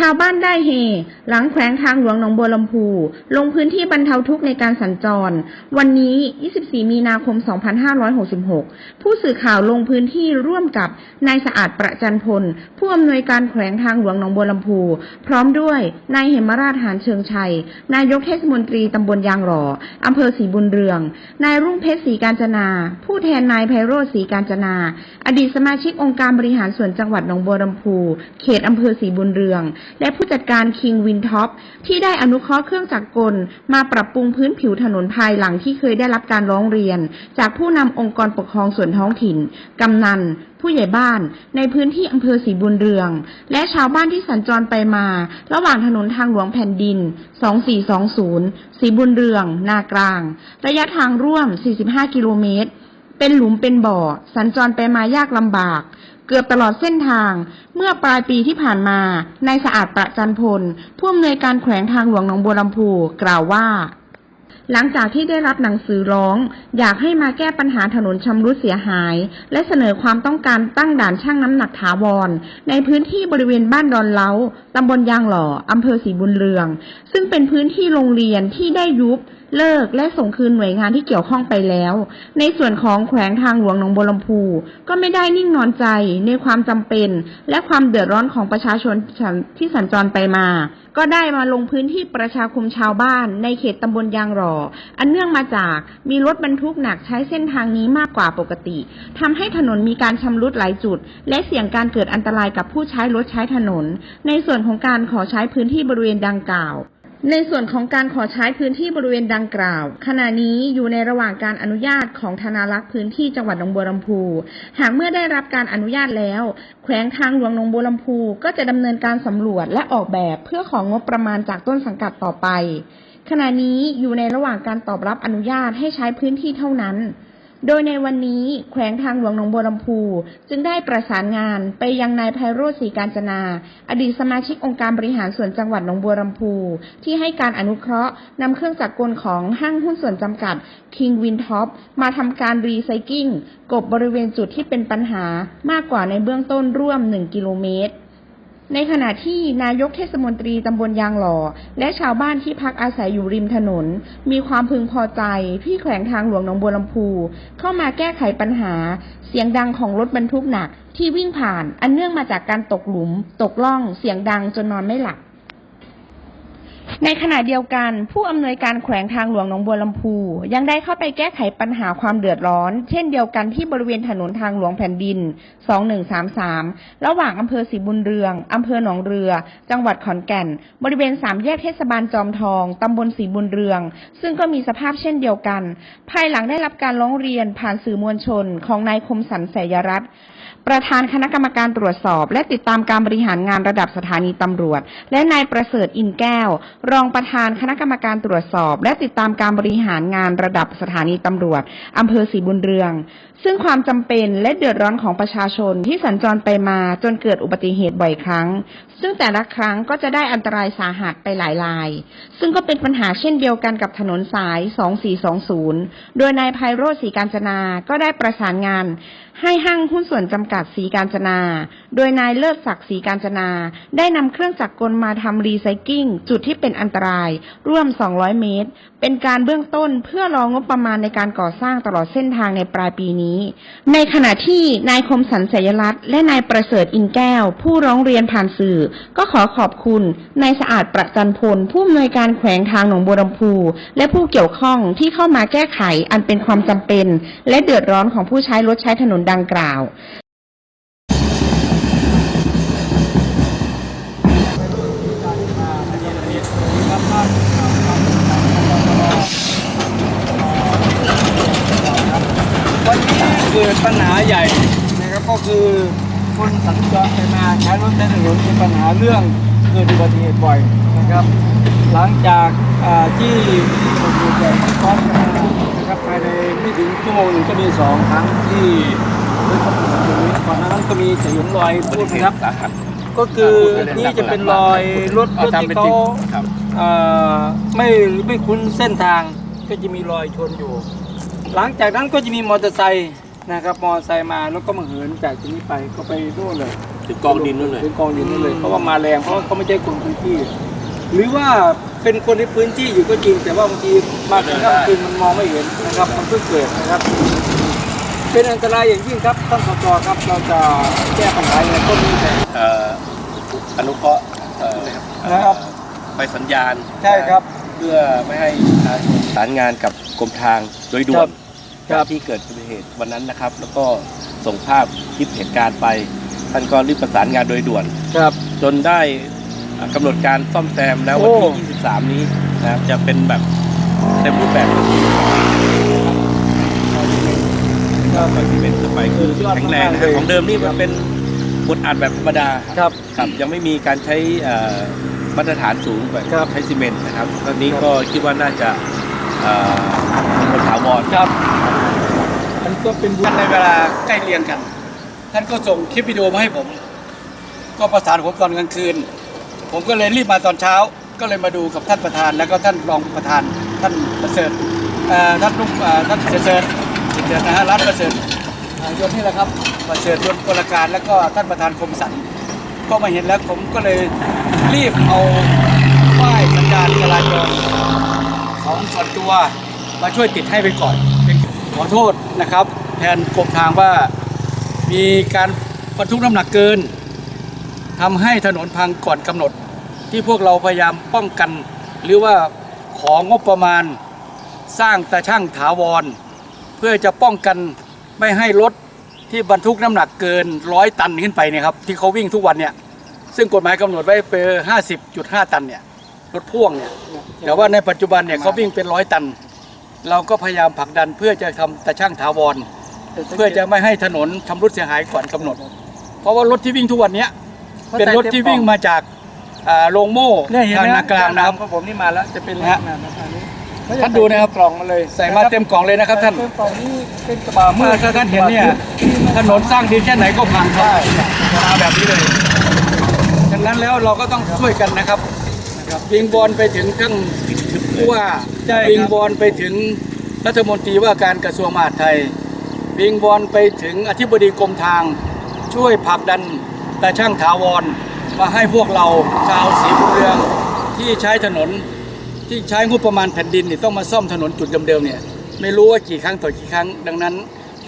ชาวบ้านได้เฮ หลังแขวงทางหลวงหนองบัวลำพู ลงพื้นที่บรรเทาทุกข์ในการสัญจร วันนี้ 24 มีนาคม 2566 ผู้สื่อข่าวลงพื้นที่ร่วมกับนายสะอาดประจันพล ผู้อำนวยการแขวงทางหลวงหนองบัวลำพู พร้อมด้วยนายเหมราชหานเชิงชัย นายกเทศมนตรีตำบลยางหล่ออำเภอศรีบุญเรือง นายรุ่งเพชรศรีการจนา ผู้แทนนายไพโรธศรีการจนา อดีตสมาชิกองค์การบริหารส่วนจังหวัดหนองบัวลำพู เขตอำเภอศรีบุญเรือง และผู้จัดการคิงวินท็อปที่ได้อนุเคราะห์เครื่องจักรกล มาปรับปรุงพื้นผิวถนนภายหลังที่เคยได้รับการร้องเรียน จากผู้นำองค์กรปกครองส่วนท้องถิ่น กำนัน ผู้ใหญ่บ้าน ในพื้นที่อำเภอศรีบุญเรือง และชาวบ้านที่สัญจรไปมา ระหว่างถนนทางหลวงแผ่นดิน 2420ศรีบุญเรือง นากลาง ระยะทางร่วม 45 กิโลเมตร เป็นหลุมเป็นบ่อ สัญจรไปมายากลำบาก เกือบตลอดเส้นทาง เมื่อปลายปีที่ผ่านมานายสะอาดประจันพลผู้อำนวยการแขวงทางหลวงหนองบัวลำพูกล่าวว่า หลังจากที่ได้รับหนังสือร้อง อยากให้มาแก้ปัญหาถนนชำรุดเสียหาย และเสนอความต้องการตั้งด่านช่างน้ำหนักถาวร ในพื้นที่บริเวณบ้านดอนเล้าตำบลยางหล่ออำเภอศรีบุญเรือง ซึ่งเป็นพื้นที่โรงเรียนที่ได้ยุบ เลิกและส่งคืนหน่วยงานที่เกี่ยวข้องไปแล้ว ในส่วนของแขวงทางหลวงหนองบัวลำพูก็ไม่ได้นิ่งนอนใจในความจำเป็น และความเดือดร้อนของประชาชนที่สัญจรไปมา ก็ได้มาลงพื้นที่ประชาคมชาวบ้านในเขตตำบลยางหล่อ อันเนื่องมาจากมีรถบรรทุกหนักใช้เส้นทางนี้มากกว่าปกติทำให้ถนนมีการชำรุดหลายจุด และเสี่ยงการเกิดอันตรายกับผู้ใช้รถใช้ถนน ในส่วนของการขอใช้พื้นที่บริเวณดังกล่าว ในส่วนของการขอใช้พื้นที่บริเวณดังกล่าว ขณะนี้อยู่ในระหว่างการอนุญาตของธนารักษ์พื้นที่จังหวัดหนองบัวลำพู หากเมื่อได้รับการอนุญาตแล้ว แขวงทางหลวงหนองบัวลำพูก็จะดำเนินการสำรวจและออกแบบเพื่อของงบประมาณจากต้นสังกัดต่อไป ขณะนี้อยู่ในระหว่างการตอบรับอนุญาตให้ใช้พื้นที่เท่านั้น โดยในวันนี้แขวงทางหลวงหนองบัวลำพู จึงได้ประสานงานไปยังนายไพโรจน์ศรีการจนา อดีตสมาชิกองค์การบริหารส่วนจังหวัดหนองบัวลำพู ที่ให้การอนุเคราะห์นำเครื่องจักรกลของห้างหุ้นส่วนจำกัด King Win Top มาทำการรีไซกิ้งกบบริเวณจุดที่เป็นปัญหามากกว่าในเบื้องต้นร่วม 1 กิโลเมตร ในขณะที่นายกเทศมนตรีตำบลยางหล่อ และชาวบ้านที่พักอาศัยอยู่ริมถนน มีความพึงพอใจที่แขวงทางหลวงหนองบัวลำพู เข้ามาแก้ไขปัญหา เสียงดังของรถบรรทุกหนักที่วิ่งผ่านอันเนื่องมาจากการตกหลุม ตกล่องเสียงดังจนนอนไม่หลับ ในขณะเดียวกัน ผู้อำนวยการแขวงทางหลวงหนองบัวลำพู ยังได้เข้าไปแก้ไขปัญหาความเดือดร้อน เช่นเดียวกันที่บริเวณถนนทางหลวงแผ่นดิน 2133 ระหว่างอำเภอศรีบุญเรืองอำเภอหนองเรือ จังหวัดขอนแก่น บริเวณสามแยกเทศบาลจอมทองตำบลศรีบุญเรือง ซึ่งก็มีสภาพเช่นเดียวกัน ภายหลังได้รับการร้องเรียนผ่านสื่อมวลชนของนายคมสันแสยรัตน์ ประธานคณะกรรมการตรวจสอบ และติดตามการบริหารงานระดับสถานีตำรวจ และนายประเสริฐอินแก้ว รองประธานคณะกรรมการตรวจสอบ และติดตามการบริหารงานระดับสถานีตำรวจอำเภอศรีบุญเรือง ซึ่งความจำเป็นและเดือดร้อนของประชาชนที่สัญจรไปมาจนเกิดอุบัติเหตุบ่อยครั้ง ซึ่งแต่ละครั้งก็จะได้อันตรายสาหัสไปหลายราย ซึ่งก็เป็นปัญหาเช่นเดียวกันกับถนนสาย 2420 โดยนายไพโรจน์ศรีการจนา ก็ได้ประสานงาน ให้ห้างหุ้นส่วนจำกัดสีการจนา โดยนายเลิศศักดิ์สีการจนา ได้นำเครื่องจักรกลมาทำรีไซกิ้งจุดที่เป็นอันตราย ร่วม 200 เมตร เป็นการเบื้องต้นเพื่อรองงบประมาณในการก่อสร้างตลอดเส้นทางในปลายปีนี้ ในขณะที่นายคมสันเสยรัตน์และนายประเสริฐอินแก้ว ผู้ร้องเรียนผ่านสื่อ ก็ขอขอบคุณนายสะอาดประจันพลผู้อำนวยการแขวงทางหนองบัวลำพู และผู้เกี่ยวข้องที่เข้ามาแก้ไขอันเป็นความจำเป็น และเดือดร้อนของผู้ใช้รถใช้ถนนดังกล่าววันนี้เกิดปัญหาใหญ่นะครับก็คือคนสัญจรไปมาใช้รถใช้ถนนมีปัญหาเรื่องเกิดอุบัติเหตุบ่อยนะครับ หลังจากอ่าที่เกิดเหตุที่พร้อมกันมานะครับภายในไม่ถึงชั่วโมงหนึ่งก็มีสองครั้งที่รถขับรถอย่างนี้ก่อนหน้านั้นก็มีจะเห็นรอยพูดนะครับ ก็คือนี่จะเป็นรอยรถรถที่เขาครับเอ่อไม่ไม่คุ้นเส้นทางก็จะมีรอยชนอยู่ หลังจากนั้นก็จะมีมอเตอร์ไซค์นะครับมอเตอร์ไซค์มาแล้วก็มาเหินจากที่นี้ไปก็ไปนู่นเลยถึงกองดินนู่นเลยถึงกองดินนั่นเลยเพราะว่ามาแรงเพราะว่าเขาไม่ใช่คนพื้นที่ หรือว่า เป็นคนในพื้นที่อยู่ก็จริง แต่ว่าบางทีมาถึงกลางคืนมันมองไม่เห็นนะครับ มันเพิ่งเกิดนะครับ เป็นอันตรายอย่างยิ่งครับท่านสจครับเราจะแก้ปัญหาอย่างไรต้นนี้แต่เอ่ออนุเคราะห์เอ่อนะครับไฟสัญญาณใช่ครับ เพื่อไม่ให้ประชาชนสารงานกับกรมทางโดยด่วนครับ ที่เกิดอุบัติเหตุวันนั้นนะครับ แล้วก็ส่งภาพคลิปเหตุการณ์ไป ท่านก็รีบประสานงานโดยด่วน ครับ จนได้อ่า กำหนดการซ่อมแซมแล้วโอ้วันที่ 23 นี้นะครับจะเป็นแบบเต็มรูปแบบก็ไปซีเมนต์เข้าไปคือสุดยอดแข็งแรงมากๆนะครับเลยของเดิมนี่มันเป็นบทอัดแบบธรรมดาครับครับยังไม่มีการใช้เอ่อมาตรฐานสูงแบบครับใช้ซีเมนต์นะครับตอนนี้ก็คิดว่าน่าจะเอ่อเป็นถาวรครับมันก็เป็นบุญในเวลาใกล้เรียงกัน ท่านก็ส่งคลิปวิดีโอมาให้ผม ก็ประสานผมตอนกลางคืน ผมก็เลยรีบมาตอนเช้า ก็เลยมาดูกับท่านประธาน แล้วก็ท่านรองประธาน ท่านประเสริฐท่านลุงท่านประเสริฐประเสริฐนะฮะรัฐประเสริฐยศนี่แหละครับประเสริฐยศกลการแล้วก็ท่านประธานคมสันก็มาเห็นแล้วผมก็เลยรีบเอาป้ายสัญญาณจราจรของส่วนตัวมาช่วยติดให้ไปก่อนเป็นขอโทษนะครับ แทนกรมทางว่ามีการบรรทุกน้ำหนักเกิน ทำให้ถนนพังก่อนกำหนด ที่พวกเราพยายามป้องกัน หรือว่าของงบประมาณ สร้างตาช่างถาวร เพื่อจะป้องกันไม่ให้รถที่บรรทุกน้ำหนักเกินร้อยตันขึ้นไปเนี่ยครับที่เขาวิ่งทุกวันเนี่ยซึ่งกฎหมายกำหนดไว้เป็น50.5ตันเนี่ยรถพ่วงเนี่ยแต่ว่าในปัจจุบันเนี่ยเขาวิ่งเป็นร้อยตัน เราก็พยายามผลักดันเพื่อจะทำตะช่างถาวร เพื่อจะไม่ให้ถนนชำรุดเสียหายก่อนกำหนด เพราะว่ารถที่วิ่งทุกวันเนี้ย เป็นรถที่วิ่งมาจากอ่าโรงโม่ทางนากลางนะครับผมนี่มาแล้วจะเป็นนะฮะลักษณะแบบนี้ท่านดูนะครับ กล่องมาเลยใส่มาเต็มกล่องเลยนะครับท่าน เต็มกล่องนี้เป็นกระป่าบะเมื่อถ้าท่านเห็นเนี่ยถนนสร้างดีแค่ไหนก็พังครับมาแบบนี้เลยดังนั้นแล้วเราก็ต้องช่วยกันนะครับวิงบอลไปถึงทั้งผู้ว่าวิงบอลไปถึงรัฐมนตรีว่าการกระทรวงมหาดไทยวิงบอลไปถึงอธิบดีกรมทางช่วยผลักดัน ตาช่างถาวรมาให้พวกเราชาวสีบุญเรืองที่ใช้ถนนที่ใช้งบประมาณแผ่นดินเนี่ยต้องมาซ่อมถนนจุดเดิมๆเนี่ยไม่รู้ว่ากี่ครั้งต่อกี่ครั้ง ดังนั้น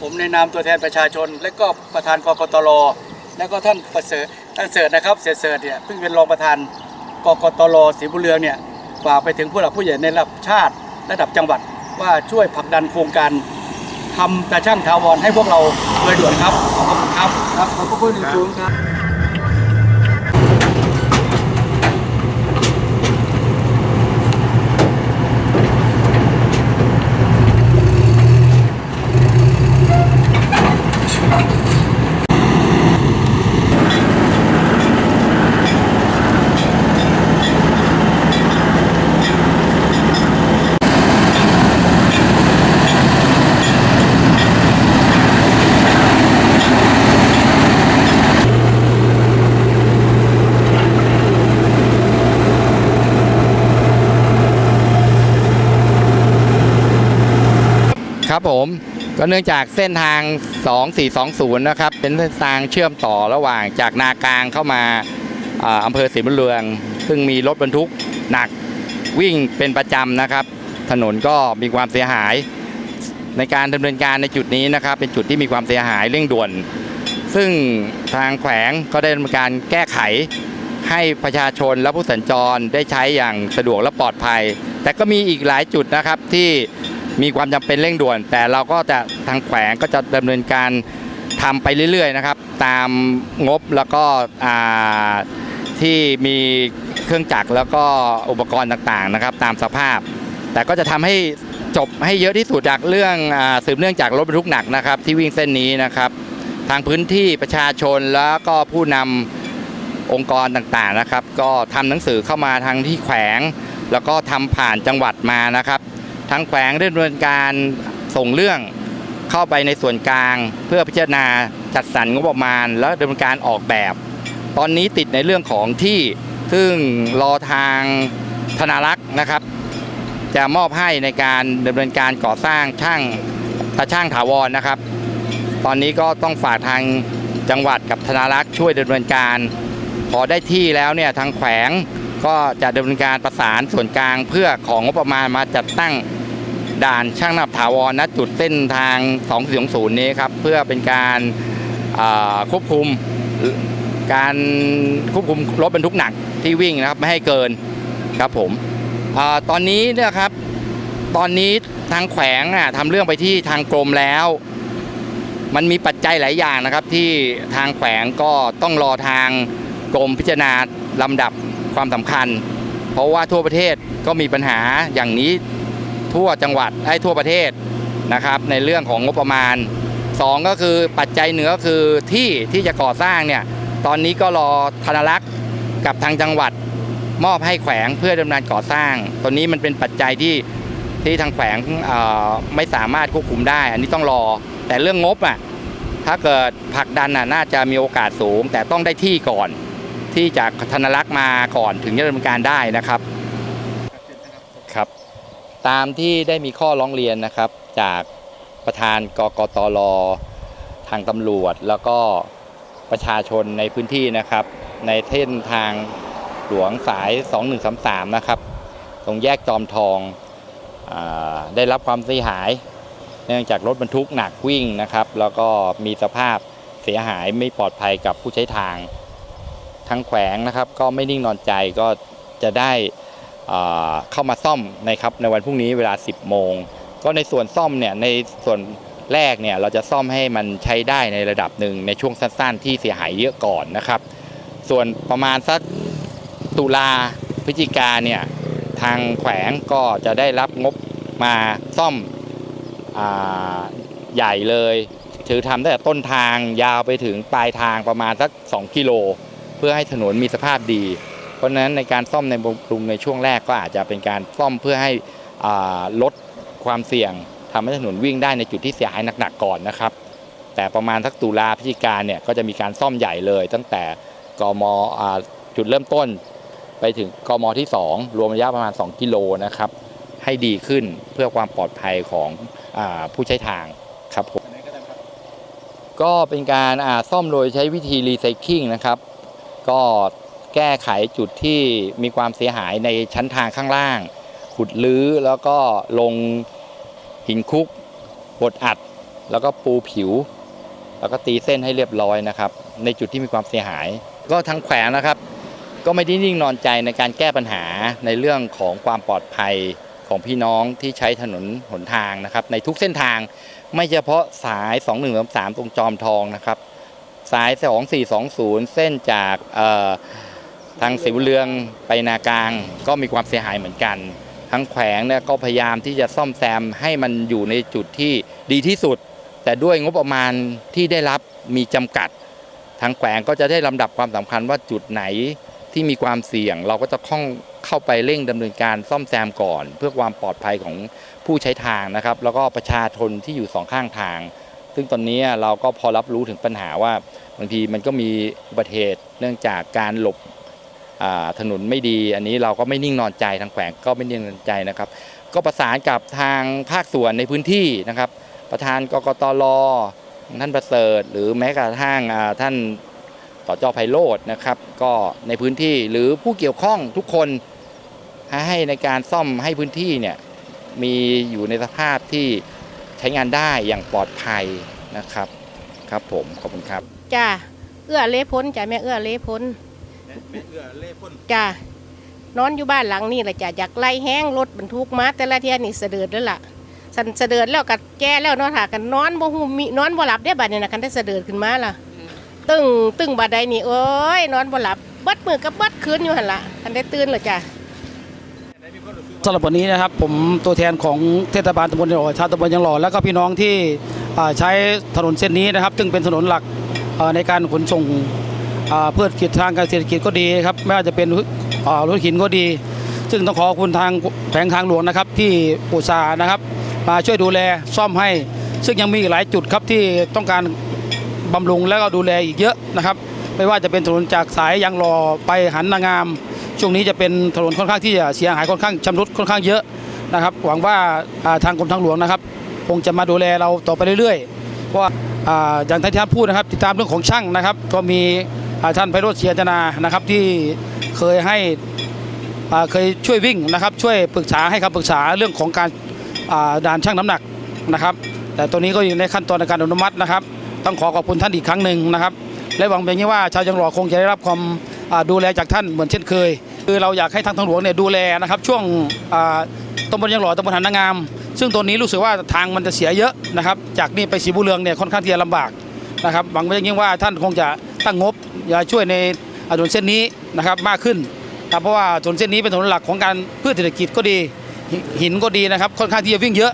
ผมในนามตัวแทนประชาชน และก็ประธานกกตรและก็ท่านประเสริฐท่านเสริฐนะครับเสริฐเสริฐเนี่ยเพิ่งเป็นรองประธานกกตรศรีบุญเรืองเนี่ยฝากไปถึงผู้หลักผู้ใหญ่ในระดับชาติระดับจังหวัดว่าช่วยผลักดันโครงการทำตาช่างถาวรให้พวกเราโดยด่วนครับขอบคุณครับครับขอบคุณสูงครับ ครับผมก็เนื่องจากเส้นทาง 2420 นะครับ เป็นเส้นทางเชื่อมต่อระหว่างจากนากลางเข้ามาอ่าอำเภอศรีบุญเรือง ซึ่งมีรถบรรทุกหนักวิ่งเป็นประจำนะครับ ถนนก็มีความเสียหาย ในการดำเนินการในจุดนี้นะครับ เป็นจุดที่มีความเสียหายเร่งด่วน ซึ่งทางแขวงก็ได้ดำเนินการแก้ไขให้ประชาชนและผู้สัญจรได้ใช้อย่างสะดวกและปลอดภัย แต่ก็มีอีกหลายจุดนะครับที่ มีความจำเป็นเร่งด่วน แต่เราก็จะทางแขวงก็จะดำเนินการทำไปเรื่อยๆนะครับ ตามงบแล้วก็ที่มีเครื่องจักรแล้วก็อุปกรณ์ต่างๆนะครับ ตามสภาพ แต่ก็จะทำให้จบให้เยอะที่สุดจากเรื่องอสืบเนื่องจากรถบรรทุกหนักนะครับ ที่วิ่งเส้นนี้นะครับ ทางพื้นที่ประชาชนแล้วก็ผู้นำองค์กรต่างๆนะครับ ก็ทำหนังสือเข้ามาทางที่แขวง แล้วก็ทำผ่านจังหวัดมานะครับ ทางแขวงได้ดำเนินการส่งเรื่องเข้าไปในส่วนกลาง เพื่อพิจารณาจัดสรรงบประมาณ แล้วดำเนินการออกแบบ ตอนนี้ติดในเรื่องของที่ซึ่งรอทางธนารักษ์นะครับ จะมอบให้ในการดำเนินการก่อสร้างช่างตาช่างถาวรนะครับ ตอนนี้ก็ต้องฝากทางจังหวัดกับธนารักษ์ช่วยดำเนินการ พอได้ที่แล้วเนี่ยทางแขวงก็จะดำเนินการประสานส่วนกลางเพื่อของงบประมาณมาจัดตั้ง ด่านช่างนับถาวรณจุดเส้นทาง 240 นี้ครับ เพื่อเป็นการควบคุมการควบคุมรถบรรทุกหนักที่วิ่งนะครับไม่ให้เกินครับผมอตอนนี้เนี่ยครับ ตอนนี้ทางแขวงทำเรื่องไปที่ทางกรมแล้ว มันมีปัจจัยหลายอย่างนะครับ ที่ทางแขวงก็ต้องรอทางกรมพิจารณาลำดับความสำคัญ เพราะว่าทั่วประเทศก็มีปัญหาอย่างนี้ ทั่วจังหวัดไอ้ทั่วประเทศนะครับ ในเรื่องของงบประมาณสองก็คือปัจจัยเหนือคือที่ที่จะก่อสร้างเนี่ยตอนนี้ก็รอธนรักษ์กับทางจังหวัดมอบให้แขวงเพื่อดำเนินก่อสร้าง ตัวนี้มันเป็นปัจจัยที่ที่ทางแขวงไม่สามารถควบคุมได้ อันนี้ต้องรอ แต่เรื่องงบอะถ้าเกิดผลักดันน่ะน่าจะมีโอกาสสูง แต่ต้องได้ที่ก่อน ที่จากธนรักษ์มาก่อนถึงจะดำเนินการได้นะครับ ตามที่ได้มีข้อร้องเรียนนะครับ จากประธานกกตรทางตำรวจ แล้วก็ประชาชนในพื้นที่นะครับ ในเส้นทางหลวงสาย 2133 นะครับ ตรงแยกจอมทองอได้รับความเสียหาย เนื่องจากรถบรรทุกหนักวิ่งนะครับ แล้วก็มีสภาพเสียหายไม่ปลอดภัยกับผู้ใช้ทางทางแขวงนะครับ ก็ไม่นิ่งนอนใจก็จะได้ เข้ามาซ่อมนะครับในวันพรุ่งนี้เวลา 10 โมง ก็ในส่วนซ่อมเนี่ยในส่วนแรกเนี่ยเราจะซ่อมให้มันใช้ได้ในระดับหนึ่งในช่วงสั้นๆ ที่เสียหายเยอะก่อนนะครับ ส่วนประมาณสักตุลาพฤศจิกาเนี่ยทางแขวงก็จะได้รับงบมาซ่อมอใหญ่เลย ถือทำตั้งแต่ต้นทางยาวไปถึงปลายทางประมาณสัก 2 กิโล เพื่อให้ถนนมีสภาพดี ราะฉะนั้นในการซ่อมในบำรุงในช่วงแรกก็อาจจะเป็นการซ่อมเพื่อให้ลดความเสี่ยงทำให้ถนนวิ่งได้ในจุดที่เสียหายหนักๆก่อนนะครับ แต่ประมาณสักตุลาพฤศจิกาเนี่ยก็จะมีการซ่อมใหญ่เลย ตั้งแต่กมจุดเริ่มต้น ไปถึงกมที่ 2 รวมระยะประมาณ 2 กิโลนะครับ ให้ดีขึ้นเพื่อความปลอดภัยของอผู้ใช้ทางครับผมก็เป็นการซ่อมโดยใช้วิธีรีไซคิงนะครับ ก็ แก้ไขจุดที่มีความเสียหายในชั้นทางข้างล่าง ขุดลื้อแล้วก็ลงหินคุกบดอัด แล้วก็ปูผิว แล้วก็ตีเส้นให้เรียบร้อยนะครับ ในจุดที่มีความเสียหาย ก็ทั้งแขวงนะครับ ก็ไม่ได้นิ่งนอนใจในการแก้ปัญหาในเรื่องของความปลอดภัยของพี่น้องที่ใช้ถนนหนทางนะครับ ในทุกเส้นทางไม่เฉพาะสาย 2133 ตรงจอมทองนะครับ สาย 2420 เส้นจากเอ่อ ทางสิวเรืองไปนากลาง ก็มีความเสียหายเหมือนกัน ทั้งแขวงเนี่ยก็พยายามที่จะซ่อมแซมให้มันอยู่ในจุดที่ดีที่สุด แต่ด้วยงบประมาณที่ได้รับมีจำกัด ทางแขวงก็จะได้ลำดับความสำคัญว่าจุดไหนที่มีความเสี่ยง เราก็จะข้องเข้าไปเร่งดำเนินการซ่อมแซมก่อน เพื่อความปลอดภัยของผู้ใช้ทางนะครับ แล้วก็ประชาชนที่อยู่สองข้างทาง ซึ่งตอนนี้เราก็พอรับรู้ถึงปัญหาว่าบางทีมันก็มีอุบัติเหตุเนื่องจากการหลบ ถนนไม่ดี อันนี้เราก็ไม่นิ่งนอนใจทางแขวงก็ไม่นิ่งนอนใจนะครับ ก็ประสานกับทางภาคส่วนในพื้นที่นะครับ ประธานกกตรท่านประเสริฐ หรือแม้กระทั่งท่านต่อจอไพโรจน์นะครับ ก็ในพื้นที่หรือผู้เกี่ยวข้องทุกคนให้ในการซ่อมให้พื้นที่เนี่ยมีอยู่ในสภาพที่ใช้งานได้อย่างปลอดภัยนะครับครับผมขอบคุณครับจ้าเอื้อเละพ้นจ้าแม่เอื้อเละพ้น จ้านอนอยู่บ้านหลังนี่แหละจ้าอยากไล่แห้งรถบรรทุกมาแต่ละเทียนี่เสด็จแล้วล่ะสันเสด็จแล้วกัแก่แล้วเนาะค่ะกันนอนบ่หูมีนอนบ่หลับได้บัดเนี่ยนะกันได้เสด็จขึ้นมาล่ะ ตึงตึงบัดใดนี่เอ้ยนอนบ่หลับเบัดมือกับเบัดคืนอยู่หั่นล่ะกันได้ตื่นแล้วจ้าสำหรับวันนี้นะครับผมตัวแทนของเทศบาลตำบลยังหล่อชาวตำบลยังหล่อแล้วก็พี่น้องที่อ่าใช้ถนนเส้นนี้นะครับ ซึ่งเป็นถนนหลักอ่าในการขนส่งอ่า พืชกิจทางการเศรษฐกิจก็ดีครับไม่ว่าจะเป็นรถหินก็ดี ซึ่งต้องขอคุณทางแผงทางหลวงนะครับ ที่อุตสาห์นะครับ มาช่วยดูแลซ่อมให้ ซึ่งยังมีหลายจุดครับที่ต้องการบำรุงแล้วก็ดูแลอีกเยอะนะครับ ไม่ว่าจะเป็นถนนจากสายยางรอไปหันนางาม ช่วงนี้จะเป็นถนนค่อนข้างที่จะเสียหายค่อนข้างชำรุดค่อนข้างเยอะนะครับหวังว่าทางกรมทางหลวงนะครับ คงจะมาดูแลเราต่อไปเรื่อยๆเพราะว่าอย่างที่ท่านพูดนะครับ ติดตามเรื่องของช่างนะครับ ก็มี ท่านไพโรธเชียรจนานะครับที่เคยให้เคยช่วยวิ่งนะครับช่วยปรึกษาให้คำปรึกษาเรื่องของการด่านช่างน้ำหนักนะครับแต่ตัวนี้ก็อยู่ในขั้นตอนในการอนุมัตินะครับ ต้องขอขอบคุณท่านอีกครั้งหนึ่งนะครับและหวังเป็นอย่างนี้ว่าชาวจังหวัดคงจะได้รับความดูแลจากท่านเหมือนเช่นเคย คือเราอยากให้ทางทางหลวงเนี่ยดูแลนะครับช่วงตำบลยังหล่อตำบลหันนางาม ซึ่งตัวนี้รู้สึกว่าทางมันจะเสียเยอะนะครับจากนี่ไปศรีบุเรืองเนี่ยค่อนข้างที่จะลำบากนะครับหวังเป็นอย่างยิ่งว่าท่านคงจะ ตั้งงบอย่าช่วยในถนนเส้นนี้นะครับมากขึ้นครับเพราะว่าถนนเส้นนี้เป็นถนนหลักของการพืชเศรษฐกิจก็ดีหินก็ดีนะครับ ค่อนข้างที่จะวิ่งเยอะ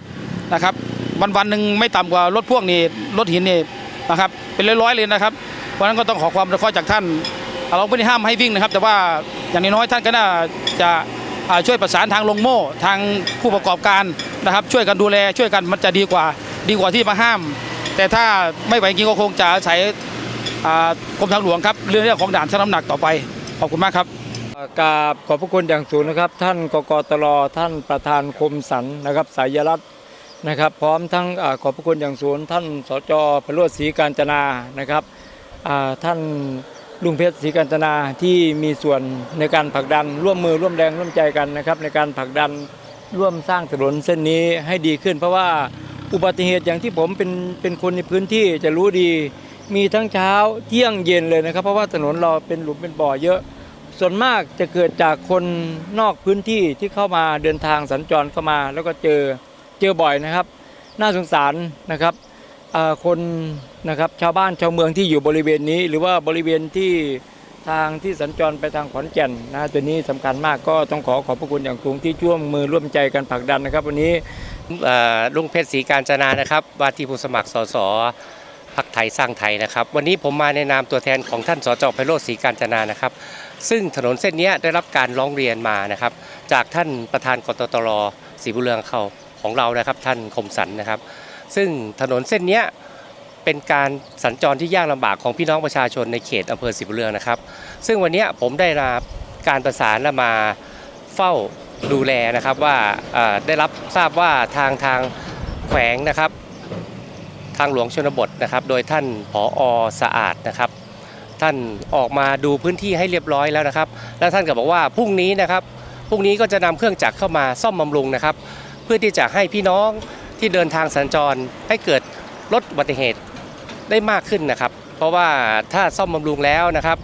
นะครับ วันวันๆหนึ่งไม่ต่ำกว่ารถพ่วงนี่รถหินนี่นะครับเป็นร้อยๆเลยนะครับเพราะฉะนั้นก็ต้องขอความอนุเคราะห์จากท่านเราไม่ได้ห้ามให้วิ่งนะครับ แต่ว่าอย่างน้อยๆท่านก็น่าจะช่วยประสานทางลงโม่ทางผู้ประกอบการนะครับ ช่วยกันดูแลช่วยกันมันจะดีกว่า ดีกว่าที่มาห้าม แต่ถ้าไม่ไหวจริงก็คงจะอาศัยอ่า กรมทางหลวงครับเรื่องเรื่องของด่านชั่งน้ำหนักต่อไปขอบคุณมากครับกราบขอบพระคุณอย่างสูงนะครับ ท่านกกตรท่านประธานคมสันนะครับสายรัฐนะครับ พร้อมทั้งอขอบพระคุณอย่างสูงท่านสจพโรศศรีการจนานะครับท่านลุงเพชรศรีการจนาที่มีส่วนในการผลักดันร่วมมือร่วมแรงร่วมใจกันนะครับ ในการผลักดันร่วมสร้างถนนเส้นนี้ให้ดีขึ้น เพราะว่าอุบัติเหตุอย่างที่ผมเป็นเป็นคนในพื้นที่จะรู้ดี มีทั้งเช้าเที่ยงเย็นเลยนะครับ เพราะว่าถนนเราเป็นหลุมเป็นบ่อเยอะ ส่วนมากจะเกิดจากคนนอกพื้นที่ที่เข้ามาเดินทางสัญจรเข้ามา แล้วก็เจอเจอบ่อยนะครับ น่าสงสารนะครับคนนะครับชาวบ้านชาวเมืองที่อยู่บริเวณนี้ หรือว่าบริเวณที่ทางที่สัญจรไปทางขอนแก่นนะตัวนี้สำคัญมากก็ต้องขอขอบพระคุณอย่างสูงที่ร่วมมือร่วมใจกันผลักดันนะครับ วันนี้ลุงเพชรศรีการจนานะครับว่าที่ผู้สมัครสส พักไทยสร้างไทยนะครับ วันนี้ผมมาในนามตัวแทนของท่านสจไพโรจน์ศรีการจนานะครับ ซึ่งถนนเส้นนี้ได้รับการร้องเรียนมานะครับ จากท่านประธานกตตรศรีบุเรืองเขาของเรานะครับ ท่านคมสันนะครับ ซึ่งถนนเส้นนี้เป็นการสัญจรที่ยากลำบากของพี่น้องประชาชนในเขตอำเภอศรีบุเรืองนะครับ ซึ่งวันนี้ผมได้รับการประสานและมาเฝ้าดูแลนะครับว่าได้รับทราบว่าทางทางแขวงนะครับ ทางหลวงชนบทนะครับ โดยท่านผออสะอาดนะครับ ท่านออกมาดูพื้นที่ให้เรียบร้อยแล้วนะครับ แล้วท่านก็บอกว่าพรุ่งนี้นะครับพรุ่งนี้ก็จะนำเครื่องจักรเข้ามาซ่อมบำรุงนะครับ เพื่อที่จะให้พี่น้องที่เดินทางสัญจรให้เกิดลดอุบัติเหตุได้มากขึ้นนะครับ เพราะว่าถ้าซ่อมบำรุงแล้วนะครับ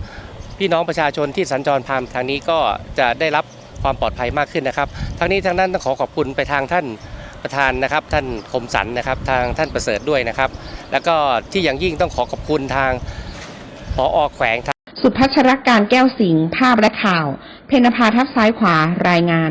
พี่น้องประชาชนที่สัญจรผ่านทางนี้ก็จะได้รับความปลอดภัยมากขึ้นนะครับ ทั้งนี้ทั้งนั้นต้องขอขอบคุณไปทางท่าน ประธานนะครับ ท่านคมสันนะครับทางท่านประเสริฐด้วยนะครับ แล้วก็ที่อย่างยิ่งต้องขอขอบคุณทางผอแขวงสุพัชรการแก้วสิงห์ภาพและข่าว เพนภาทับซ้ายขวารายงาน